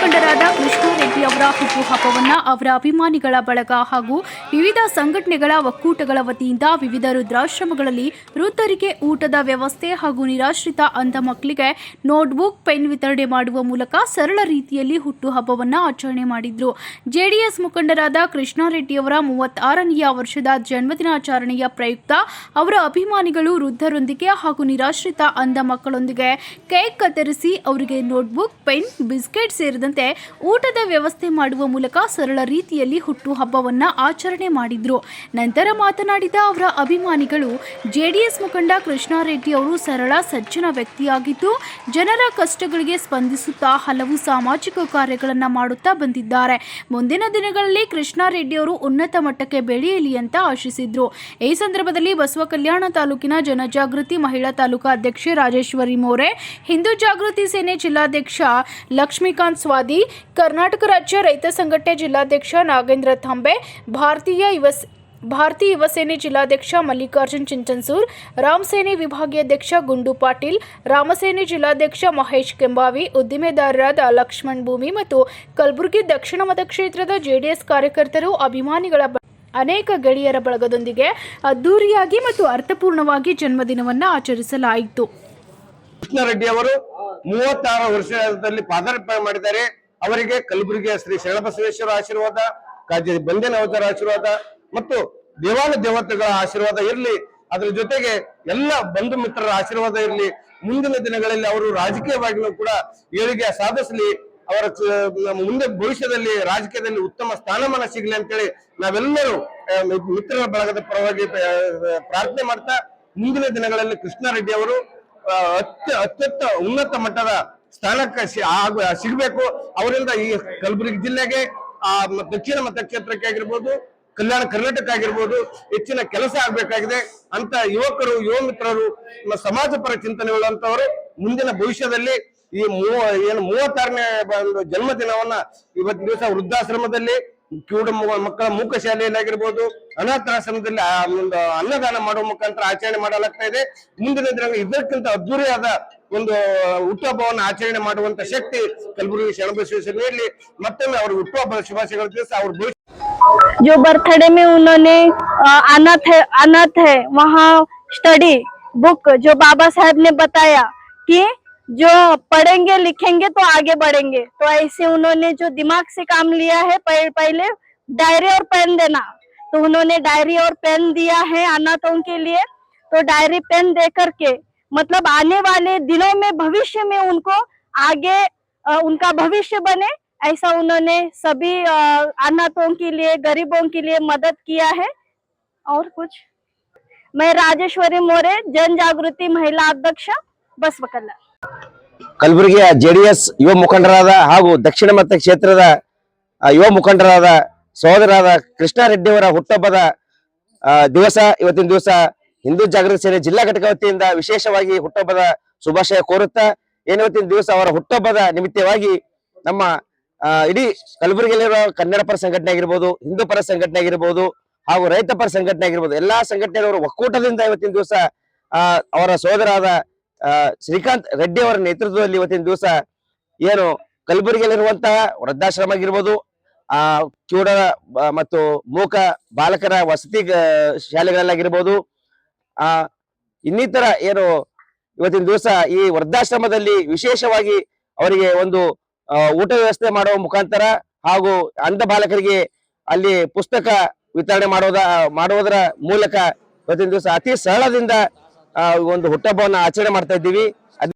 ಮುಖಂಡರಾದ ವಿಷ್ಣು ಅವರ ಹುಟ್ಟುಹಬ್ಬವನ್ನು ಅವರ ಅಭಿಮಾನಿಗಳ ಬಳಗ ಹಾಗೂ ವಿವಿಧ ಸಂಘಟನೆಗಳ ಒಕ್ಕೂಟಗಳ ವತಿಯಿಂದ ವಿವಿಧ ವೃದ್ಧಾಶ್ರಮಗಳಲ್ಲಿ ವೃದ್ಧರಿಗೆ ಊಟದ ವ್ಯವಸ್ಥೆ ಹಾಗೂ ನಿರಾಶ್ರಿತ ಅಂಧ ಮಕ್ಕಳಿಗೆ ನೋಟ್ಬುಕ್, ಪೆನ್ ವಿತರಣೆ ಮಾಡುವ ಮೂಲಕ ಸರಳ ರೀತಿಯಲ್ಲಿ ಹುಟ್ಟುಹಬ್ಬವನ್ನು ಆಚರಣೆ ಮಾಡಿದ್ರು. ಜೆಡಿಎಸ್ ಮುಖಂಡರಾದ ಕೃಷ್ಣಾರೆಡ್ಡಿಯವರ ಮೂವತ್ತಾರನೆಯ ವರ್ಷದ ಜನ್ಮದಿನಾಚರಣೆಯ ಪ್ರಯುಕ್ತ ಅವರ ಅಭಿಮಾನಿಗಳು ವೃದ್ಧರೊಂದಿಗೆ ಹಾಗೂ ನಿರಾಶ್ರಿತ ಅಂಧ ಮಕ್ಕಳೊಂದಿಗೆ ಕೇಕ್ ಕತ್ತರಿಸಿ ಅವರಿಗೆ ನೋಟ್ಬುಕ್, ಪೆನ್, ಬಿಸ್ಕೆಟ್ ಸೇರಿದಂತೆ ಊಟದ ವ್ಯವಸ್ಥೆ ಮಾಡುವ ಮೂಲಕ ಸರಳ ರೀತಿಯಲ್ಲಿ ಹುಟ್ಟುಹಬ್ಬವನ್ನು ಆಚರಣೆ ಮಾಡಿದ್ರು. ನಂತರ ಮಾತನಾಡಿದ ಅವರ ಅಭಿಮಾನಿಗಳು, ಜೆಡಿಎಸ್ ಮುಖಂಡ ಕೃಷ್ಣಾರೆಡ್ಡಿ ಅವರು ಸರಳ, ಸಜ್ಜನ ವ್ಯಕ್ತಿಯಾಗಿದ್ದು, ಜನರ ಕಷ್ಟಗಳಿಗೆ ಸ್ಪಂದಿಸುತ್ತಾ ಹಲವು ಸಾಮಾಜಿಕ ಕಾರ್ಯಗಳನ್ನು ಮಾಡುತ್ತಾ ಬಂದಿದ್ದಾರೆ. ಮುಂದಿನ ದಿನಗಳಲ್ಲಿ ಕೃಷ್ಣಾರೆಡ್ಡಿ ಅವರು ಉನ್ನತ ಮಟ್ಟಕ್ಕೆ ಬೆಳೆಯಲಿ ಅಂತ ಆಶಿಸಿದ್ರು. ಈ ಸಂದರ್ಭದಲ್ಲಿ ಬಸವ ಕಲ್ಯಾಣ ತಾಲೂಕಿನ ಜನಜಾಗೃತಿ ಮಹಿಳಾ ತಾಲೂಕಾ ಅಧ್ಯಕ್ಷೆ ರಾಜೇಶ್ವರಿ ಮೋರೆ, ಹಿಂದೂ ಜಾಗೃತಿ ಸೇನೆ ಜಿಲ್ಲಾಧ್ಯಕ್ಷ ಲಕ್ಷ್ಮೀಕಾಂತ್ ಸ್ವಾದಿ, ಕರ್ನಾಟಕ ರಾಜ್ಯ ರೈತ ಸಂಘಟನೆ ಜಿಲ್ಲಾಧ್ಯಕ್ಷ ನಾಗೇಂದ್ರ ಥಂಬೆ, ಭಾರತೀಯ ಯುವ ಸ- ಭಾರತೀಯ ಯುವಸೇನೆ ಜಿಲ್ಲಾಧ್ಯಕ್ಷ ಮಲ್ಲಿಕಾರ್ಜುನ್ ಚಿಂಚನ್ಸೂರ್ ರಾಮಸೇನೆ ವಿಭಾಗೀಯ ಅಧ್ಯಕ್ಷ ಗುಂಡು ಪಾಟೀಲ್ ರಾಮಸೇನೆ ಜಿಲ್ಲಾಧ್ಯಕ್ಷ ಮಹೇಶ್ ಕೆಂಬಾವಿ, ಉದ್ದಿಮೆದಾರರಾದ ಲಕ್ಷ್ಮಣ್ ಭೂಮಿ ಮತ್ತು ಕಲಬುರಗಿ ದಕ್ಷಿಣ ಮತಕ್ಷೇತ್ರದ ಜೆಡಿಎಸ್ ಕಾರ್ಯಕರ್ತರು ಅಭಿಮಾನಿಗಳ ಅನೇಕ ಗೆಳೆಯರ ಬಳಗದೊಂದಿಗೆ ಅದ್ದೂರಿಯಾಗಿ ಮತ್ತು ಅರ್ಥಪೂರ್ಣವಾಗಿ ಜನ್ಮದಿನವನ್ನು ಆಚರಿಸಲಾಯಿತು. ಕೃಷ್ಣರೆಡ್ಡಿ ಅವರು ಮೂವತ್ತಾರು ವರ್ಷದಲ್ಲಿ ಪಾದಾರ್ಪಣೆ ಮಾಡಿದ್ದಾರೆ. ಅವರಿಗೆ ಕಲಬುರಗಿಯ ಶ್ರೀ ಶರಣಬಸವೇಶ್ವರ ಆಶೀರ್ವಾದ ಕಾಜಿ ಬಂದೇನ ಅವತಾರ ಆಶೀರ್ವಾದ ಮತ್ತು ದೇವಾಲಯ ದೇವತೆಗಳ ಆಶೀರ್ವಾದ ಇರಲಿ. ಅದರ ಜೊತೆಗೆ ಎಲ್ಲ ಬಂಧು ಮಿತ್ರರ ಆಶೀರ್ವಾದ ಇರಲಿ. ಮುಂದಿನ ದಿನಗಳಲ್ಲಿ ಅವರು ರಾಜಕೀಯವಾಗಿಯೂ ಕೂಡ ಏಳಿಗೆ ಸಾಧಿಸಲಿ. ಅವರ ಮುಂದೆ ಭವಿಷ್ಯದಲ್ಲಿ ರಾಜಕೀಯದಲ್ಲಿ ಉತ್ತಮ ಸ್ಥಾನಮಾನ ಸಿಗಲಿ ಅಂತೇಳಿ ನಾವೆಲ್ಲರೂ ಮಿತ್ರರ ಬಳಗದ ಪರವಾಗಿ ಪ್ರಾರ್ಥನೆ ಮಾಡ್ತಾ ಮುಂದಿನ ದಿನಗಳಲ್ಲಿ ಕೃಷ್ಣಾರೆಡ್ಡಿ ಅವರು ಅತ್ಯ ಅತ್ಯಂತ ಉನ್ನತ ಮಟ್ಟದ ಸ್ಥಾನಕ್ಕೆ ಸಿಗಬೇಕು. ಅವರಿಂದ ಈ ಕಲಬುರಗಿ ಜಿಲ್ಲೆಗೆ ಆ ದಕ್ಷಿಣ ಮತಕ್ಷೇತ್ರಕ್ಕೆ ಆಗಿರ್ಬೋದು, ಕಲ್ಯಾಣ ಕರ್ನಾಟಕ ಆಗಿರ್ಬೋದು, ಹೆಚ್ಚಿನ ಕೆಲಸ ಆಗ್ಬೇಕಾಗಿದೆ ಅಂತ ಯುವಕರು, ಯುವ ಮಿತ್ರರು ಸಮಾಜ ಪರ ಚಿಂತನೆ ಉಳ್ಳಂತವರು ಮುಂದಿನ ಭವಿಷ್ಯದಲ್ಲಿ ಈ ಮೂವ ಏನು ಮೂವತ್ತಾರನೇ ಒಂದು ಜನ್ಮದಿನವನ್ನ ಇವತ್ತಿನ ದಿವಸ ವೃದ್ಧಾಶ್ರಮದಲ್ಲಿ ಕಿವುಡ ಮಕ್ಕಳ ಮೂಕ ಶಾಲೆಯಲ್ಲಿ ಆಗಿರ್ಬೋದು, ಅನಾಥಾಶ್ರಮದಲ್ಲಿ ಆ ಒಂದು ಅನ್ನದಾನ ಮಾಡುವ ಮುಖಾಂತರ ಆಚರಣೆ ಮಾಡಲಾಗ್ತಾ ಇದೆ. ಮುಂದಿನ ದಿನ ಇದಕ್ಕಿಂತ ಅದ್ದೂರಿಯಾದ ಒಂದು ಹುಟ್ಟುಹಬ್ಬವನ್ನು ಆಚರಣೆ ಮಾಡುವಂತ ಶಕ್ತಿ ಕಲಬುರಗಿ ಶರಣಬಸವೇಶ್ವರ ನೀಡಲಿ ಮತ್ತೊಮ್ಮೆ ಅವ್ರ ಹುಟ್ಟುಹಬ್ಬದ ಶುಭಾಶಯಗಳ ದಿವಸ ಅವ್ರ ಭವಿಷ್ಯ जो बर्थडे में उन्होंने अ, अनाथ है अनाथ है वहाँ स्टडी बुक जो बाबा साहब ने बताया कि जो पढ़ेंगे लिखेंगे तो आगे बढ़ेंगे तो ऐसे उन्होंने जो दिमाग से काम लिया है पह- पहले डायरी और पेन देना तो उन्होंने डायरी और पेन दिया है अनाथों के लिए तो डायरी पेन दे करके मतलब आने वाले दिनों में भविष्य में उनको आगे अ, उनका भविष्य बने ऐसा उन्होंने सभी अ, अनाथों के लिए गरीबों के लिए मदद किया है और कुछ मैं राजेश्वरी मोरे जन जागृति महिला अध्यक्ष बसवकल्ला ಕಲಬುರಗಿಯ ಜೆಡಿಎಸ್ ಯುವ ಮುಖಂಡರಾದ ಹಾಗೂ ದಕ್ಷಿಣ ಮತ ಕ್ಷೇತ್ರದ ಆ, ಯುವ ಮುಖಂಡರಾದ ಸಹೋದರಾದ ಕೃಷ್ಣಾರೆಡ್ಡಿ ಅವರ ಹುಟ್ಟುಹಬ್ಬದ ಆ, ದಿವಸ ಇವತ್ತಿನ ದಿವಸ ಹಿಂದೂ ಜಾಗೃತಿ ಸೇನೆ ಜಿಲ್ಲಾ ಘಟಕ ವತಿಯಿಂದ ವಿಶೇಷವಾಗಿ ಹುಟ್ಟಹಬ್ಬದ ಶುಭಾಶಯ ಕೋರುತ್ತಾ ಏನಿವತ್ತಿನ ದಿವಸ ಅವರ ಹುಟ್ಟಹಬ್ಬದ ನಿಮಿತ್ತವಾಗಿ ನಮ್ಮ ಇಡೀ ಕಲಬುರಗಿಯಲ್ಲಿರುವ ಕನ್ನಡ ಪರ ಸಂಘಟನೆ ಆಗಿರ್ಬೋದು, ಹಿಂದೂ ಪರ ಸಂಘಟನೆ ಆಗಿರ್ಬೋದು, ಹಾಗೂ ರೈತ ಪರ ಸಂಘಟನೆ ಆಗಿರ್ಬೋದು, ಎಲ್ಲಾ ಸಂಘಟನೆಯವರು ಒಕ್ಕೂಟದಿಂದ ಇವತ್ತಿನ ದಿವಸ ಅವರ ಸೋದರಾದ ಶ್ರೀಕಾಂತ್ ರೆಡ್ಡಿ ಅವರ ನೇತೃತ್ವದಲ್ಲಿ ಇವತ್ತಿನ ದಿವಸ ಏನು ಕಲಬುರಗಿಯಲ್ಲಿರುವಂತಹ ವೃದ್ಧಾಶ್ರಮ ಆಗಿರ್ಬೋದು, ಆ ಕಿವುಡ ಮತ್ತು ಮೂಕ ಬಾಲಕರ ವಸತಿ ಶಾಲೆಗಳಲ್ಲಾಗಿರ್ಬೋದು ಆ, ಇನ್ನಿತರ ಏನು ಇವತ್ತಿನ ದಿವಸ ಈ ವೃದ್ಧಾಶ್ರಮದಲ್ಲಿ ವಿಶೇಷವಾಗಿ ಅವರಿಗೆ ಒಂದು ಊಟ ವ್ಯವಸ್ಥೆ ಮಾಡುವ ಮುಖಾಂತರ ಹಾಗೂ ಅಂಧ ಬಾಲಕರಿಗೆ ಅಲ್ಲಿ ಪುಸ್ತಕ ವಿತರಣೆ ಮಾಡೋದ ಮಾಡುವುದರ ಮೂಲಕ ಇವತ್ತಿನ ದಿವಸ ಅತಿ ಸರಳದಿಂದ ಒಂದು ಹುಟ್ಟಹಬ್ಬವನ್ನು ಆಚರಣೆ ಮಾಡ್ತಾ ಇದ್ದೀವಿ.